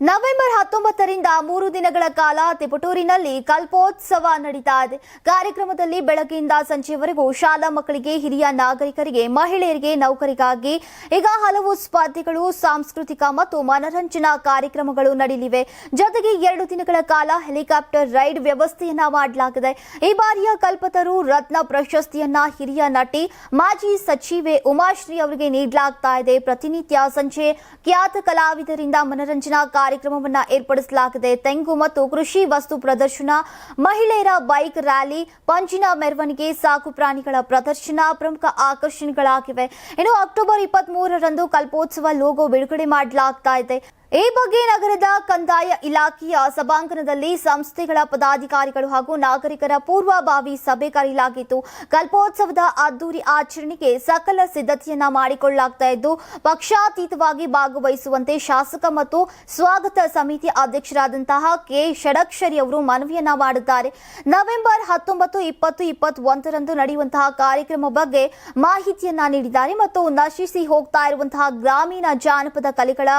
November ಹತ್ತೊಂಬತ್ತರಿಂದ ಮೂರು ದಿನಗಳ ಕಾಲ ತಿಪಟೂರಿನಲ್ಲಿ ಕಲ್ಪೋತ್ಸವ ನಡೀತಾ ಇದೆ. ಕಾರ್ಯಕ್ರಮದಲ್ಲಿ ಬೆಳಗ್ಗೆಯಿಂದ ಸಂಜೆವರೆಗೂ ಶಾಲಾ ಮಕ್ಕಳಿಗೆ, ಹಿರಿಯ ನಾಗರಿಕರಿಗೆ, ಮಹಿಳೆಯರಿಗೆ ನೌಕರಿಗಾಗಿ ಈಗ ಹಲವು ಸ್ಪರ್ಧೆಗಳು, ಸಾಂಸ್ಕೃತಿಕ ಮತ್ತು ಮನರಂಜನಾ ಕಾರ್ಯಕ್ರಮಗಳು ನಡೆಯಲಿವೆ ಜೊತೆಗೆ ಎರಡು ದಿನಗಳ ಕಾಲ ಹೆಲಿಕಾಪ್ಟರ್ ರೈಡ್ ವ್ಯವಸ್ಥೆಯನ್ನ ಮಾಡಲಾಗಿದೆ. ಈ ಬಾರಿಯ ಕಲ್ಪತರು ರತ್ನ ಪ್ರಶಸ್ತಿಯನ್ನ ಹಿರಿಯ ನಟಿ ಮಾಜಿ ಸಚಿವೆ ಉಮಾಶ್ರೀ ಅವರಿಗೆ ನೀಡಲಾಗ್ತಾ ಇದೆ. ಪ್ರತಿನಿತ್ಯ ಸಂಜೆ ಖ್ಯಾತ ಕಲಾವಿದರಿಂದ ಮನರಂಜನಾ ಕಾರ್ಯಕ್ರಮವನ್ನ ಏರ್ಪಡಿಸಲಾಗಿದೆ. ತೆಂಗು ಮತ್ತು ಕೃಷಿ ವಸ್ತು ಪ್ರದರ್ಶನ, ಮಹಿಳೆಯರ ಬೈಕ್ ರ್ಯಾಲಿ, ಪಂಚಿನ ಮೆರವಣಿಗೆ, ಸಾಕು ಪ್ರಾಣಿಗಳ ಪ್ರದರ್ಶನ ಪ್ರಮುಖ ಆಕರ್ಷಣೆಗಳಾಗಿವೆ. ಇನ್ನು ಅಕ್ಟೋಬರ್ ಇಪ್ಪತ್ತ್ ಮೂರರಂದು ಕಲ್ಪೋತ್ಸವ ಲೋಗೋ ಬಿಡುಗಡೆ ಮಾಡಲಾಗ್ತಾ ಇದೆ. ಈ ಬಗ್ಗೆ ನಗರದ ಕಂದಾಯ ಇಲಾಖೆಯ ಸಭಾಂಗಣದಲ್ಲಿ ಸಂಸ್ಥೆಗಳ ಪದಾಧಿಕಾರಿಗಳು ಹಾಗೂ ನಾಗರಿಕರ ಪೂರ್ವಭಾವಿ ಸಭೆ ಕರೆಯಲಾಗಿತ್ತು. ಕಲ್ಪೋತ್ಸವದ ಅದ್ದೂರಿ ಆಚರಣೆಗೆ ಸಕಲ ಸಿದ್ಧತೆಯನ್ನ ಮಾಡಿಕೊಳ್ಳಲಾಗ್ತಾ ಇದ್ದು, ಪಕ್ಷಾತೀತವಾಗಿ ಭಾಗವಹಿಸುವಂತೆ ಶಾಸಕ ಮತ್ತು ಸ್ವಾಗತ ಸಮಿತಿ ಅಧ್ಯಕ್ಷರಾದಂತಹ ಕೆ. ಷಡಕ್ಷರಿ ಅವರು ಮನವಿಯನ್ನ ಮಾಡಿದ್ದಾರೆ. ನವೆಂಬರ್ ಹತ್ತೊಂಬತ್ತು, ಇಪ್ಪತ್ತು, ಇಪ್ಪತ್ತೊಂದರಂದು ನಡೆಯುವಂತಹ ಕಾರ್ಯಕ್ರಮ ಬಗ್ಗೆ ಮಾಹಿತಿಯನ್ನ ನೀಡಿದ್ದಾರೆ ಮತ್ತು ನಶಿಸಿ ಹೋಗ್ತಾ ಇರುವಂತಹ ಗ್ರಾಮೀಣ ಜಾನಪದ ಕಲೆಗಳ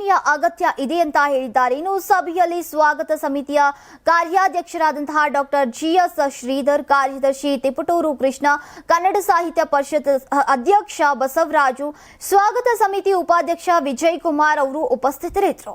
ಪೋಷಣೆಯ ಅಗತ್ಯ ಇದೆ ಅಂತ ಹೇಳಿದ್ದಾರೆ. ಇನ್ನು ಸಭೆಯಲ್ಲಿ ಸ್ವಾಗತ ಸಮಿತಿಯ ಕಾರ್ಯಾಧ್ಯಕ್ಷರಾದಂತಹ ಡಾಕ್ಟರ್ ಜಿಎಸ್ ಶ್ರೀಧರ್, ಕಾರ್ಯದರ್ಶಿ ತಿಪಟೂರು ಕೃಷ್ಣ, ಕನ್ನಡ ಸಾಹಿತ್ಯ ಪರಿಷತ್ ಅಧ್ಯಕ್ಷ ಬಸವರಾಜು, ಸ್ವಾಗತ ಸಮಿತಿ ಉಪಾಧ್ಯಕ್ಷ ವಿಜಯ್ ಕುಮಾರ್ ಅವರು ಉಪಸ್ಥಿತರಿದ್ದರು.